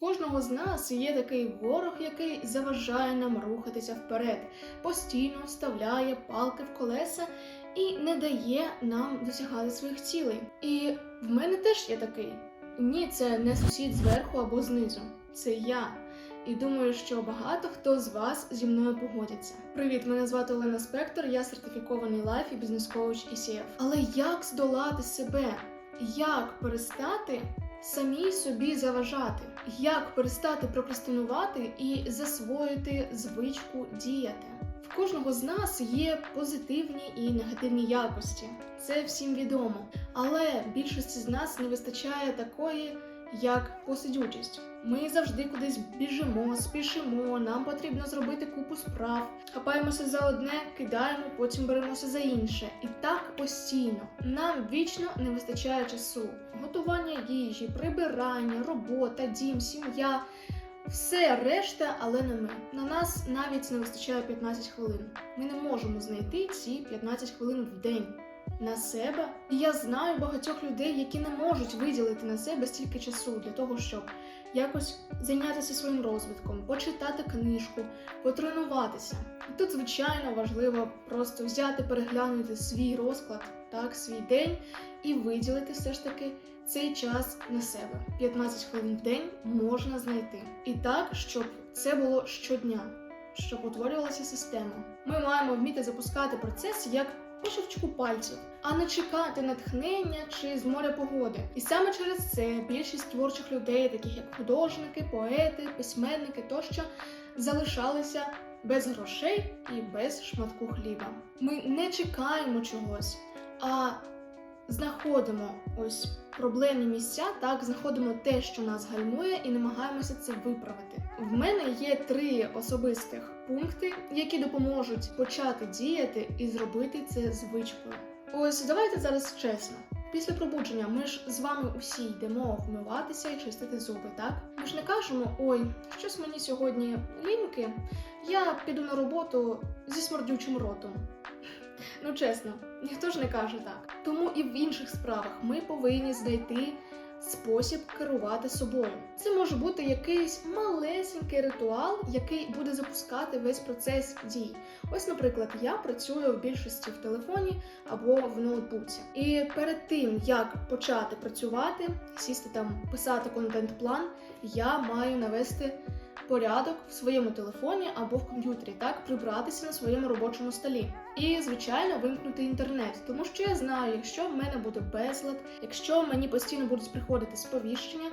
кожного з нас є такий ворог, який заважає нам рухатися вперед, постійно вставляє палки в колеса і не дає нам досягати своїх цілей. І в мене теж є такий. Ні, це не сусід зверху або знизу. Це я. І думаю, що багато хто з вас зі мною погодяться. Привіт, мене звати Олена Спектор, я сертифікований лайф і бізнес-коуч ECF. Але як здолати себе? Як перестати самій собі заважати? Як перестати прокрастинувати і засвоїти звичку діяти? В кожного з нас є позитивні і негативні якості. Це всім відомо. Але більшості з нас не вистачає такої, як посидючість. Ми завжди кудись біжимо, спішимо, нам потрібно зробити купу справ, хапаємося за одне, кидаємо, потім беремося за інше. І так постійно. Нам вічно не вистачає часу. Готування їжі, прибирання, робота, дім, сім'я. Все решта, але не ми. На нас навіть не вистачає 15 хвилин. Ми не можемо знайти ці 15 хвилин в день на себе. І я знаю багатьох людей, які не можуть виділити на себе стільки часу для того, щоб якось зайнятися своїм розвитком, почитати книжку, потренуватися. І тут, звичайно, важливо просто взяти, переглянути свій розклад, так, свій день і виділити все ж таки цей час на себе. 15 хвилин в день можна знайти. І так, щоб це було щодня, щоб утворювалася система. Ми маємо вміти запускати процес як по щелчку пальців, а не чекати натхнення чи з моря погоди. І саме через це більшість творчих людей, таких як художники, поети, письменники тощо, залишалися без грошей і без шматку хліба. Ми не чекаємо чогось, а знаходимо ось проблемні місця, так знаходимо те, що нас гальмує, і намагаємося це виправити. В мене є три особистих пункти, які допоможуть почати діяти і зробити це звичкою. Ось давайте зараз чесно. Після пробудження ми ж з вами усі йдемо вмиватися і чистити зуби, так? Ми ж не кажемо, ой, щось мені сьогодні ліньки, я піду на роботу зі смердючим ротом. Ну чесно, ніхто ж не каже так. Тому і в інших справах ми повинні знайти спосіб керувати собою. Це може бути якийсь малесенький ритуал, який буде запускати весь процес дій. Ось, наприклад, я працюю в більшості в телефоні або в ноутбуці. І перед тим як почати працювати, сісти там, писати контент-план, я маю навести порядок в своєму телефоні або в комп'ютері, так прибратися на своєму робочому столі. І, звичайно, вимкнути інтернет, тому що я знаю, якщо в мене буде безлад, якщо мені постійно будуть приходити сповіщення,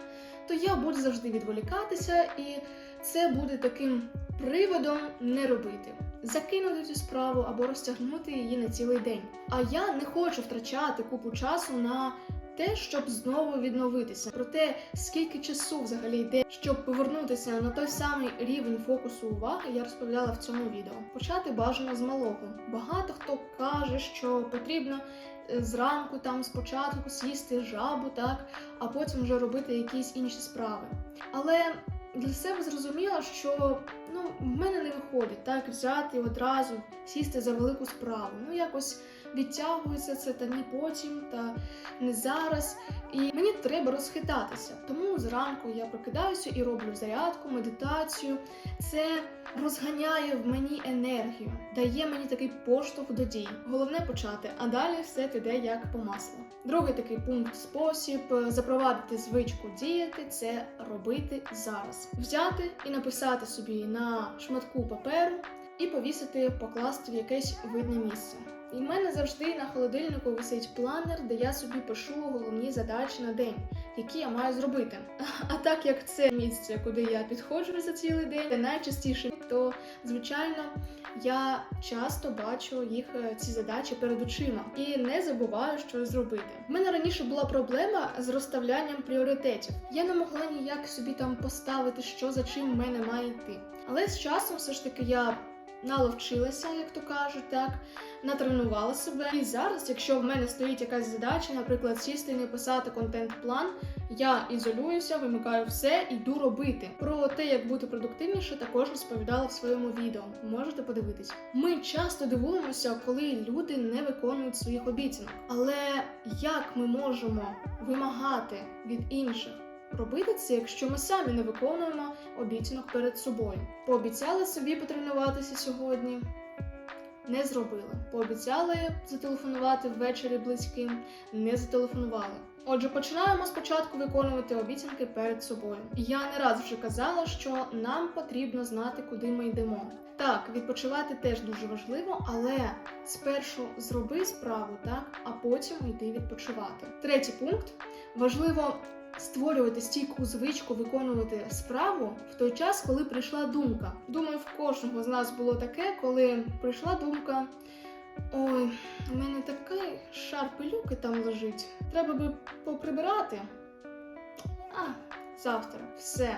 то я буду завжди відволікатися, і це буде таким приводом не робити. Закинути цю справу або розтягнути її на цілий день. А я не хочу втрачати купу часу на те, щоб знову відновитися. Про те, скільки часу взагалі йде, щоб повернутися на той самий рівень фокусу уваги, я розповідала в цьому відео. Почати бажано з малого. Багато хто каже, що потрібно е, зранку там спочатку сісти жабу, так, а потім вже робити якісь інші справи. Але для себе зрозуміла, що ну в мене не виходить так взяти одразу сісти за велику справу. Ну якось відтягується це та ні потім, та не зараз. І мені треба розхитатися. Тому зранку я прокидаюся і роблю зарядку, медитацію. Це розганяє в мені енергію, дає мені такий поштовх до дій. Головне почати, а далі все піде як по маслу. Другий такий пункт спосіб е, запровадити звичку діяти це робити зараз. Взяти і написати собі на шматку паперу і повісити, покласти в якесь видне місце. І в мене завжди на холодильнику висить планер, де я собі пишу головні задачі на день, які я маю зробити. А так як це місце, куди я підходжу за цілий день, найчастіше, то звичайно я часто бачу їх е, ці задачі перед очима і не забуваю, що зробити. У мене раніше була проблема з розставлянням пріоритетів. Я не могла ніяк собі там поставити, що за чим в мене має йти. Але з часом все ж таки я наловчилася, як то кажуть, так натренувала себе. І зараз, якщо в мене стоїть якась задача, наприклад, сісти і написати контент-план, я ізолююся, вимикаю все, іду робити. Про те, як бути продуктивніше, також розповідала в своєму відео. Можете подивитись. Ми часто дивуємося, коли люди не виконують своїх обіцянок. Але як ми можемо вимагати від інших? Робити це, якщо ми самі не виконуємо обіцянок перед собою. Пообіцяли собі потренуватися сьогодні. Не зробили. Пообіцяли зателефонувати ввечері близьким, не зателефонували. Отже, починаємо спочатку виконувати обіцянки перед собою. Я не раз вже казала, що нам потрібно знати, куди ми йдемо. Так, відпочивати теж дуже важливо, але спершу зроби справу, так, а потім йди відпочивати. Третій пункт важливо створювати стійку звичку виконувати справу в той час, коли прийшла думка. Думаю, в кожного з нас було таке, коли прийшла думка. Ой, у мене такий шар пилюки там лежить. Треба би поприбирати. А, завтра. Все.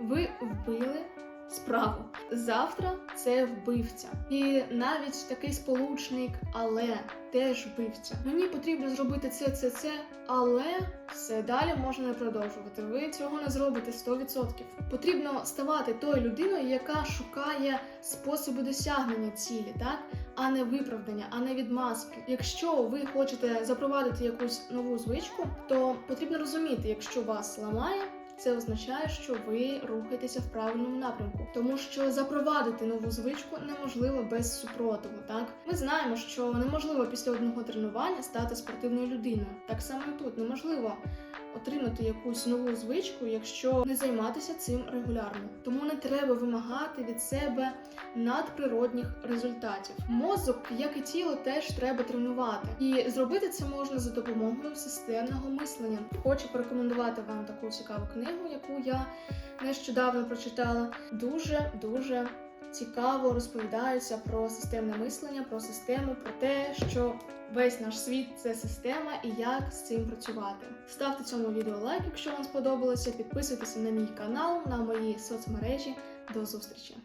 Ви вбили справу. Завтра це вбивця. І навіть такий сполучник, але теж вбивця. Мені потрібно зробити це, це, це, але все далі можна не продовжувати. Ви цього не зробите 100%. Потрібно ставати тою людиною, яка шукає способи досягнення цілі, так? а не виправдання, а не відмазки. Якщо ви хочете запровадити якусь нову звичку, то потрібно розуміти, якщо вас ламає. Це означає, що ви рухаєтеся в правильному напрямку, тому що запровадити нову звичку неможливо без супротиву. Так ми знаємо, що неможливо після одного тренування стати спортивною людиною. Так само і тут неможливо отримати якусь нову звичку, якщо не займатися цим регулярно. Тому не треба вимагати від себе надприродних результатів. Мозок, як і тіло, теж треба тренувати, і зробити це можна за допомогою системного мислення. Хочу порекомендувати вам таку цікаву книгу, яку я нещодавно прочитала. Дуже дуже цікаво розповідається про системне мислення, про систему, про те, що весь наш світ це система і як з цим працювати. Ставте цьому відео лайк, якщо вам сподобалося. Підписуйтеся на мій канал, на мої соцмережі. До зустрічі!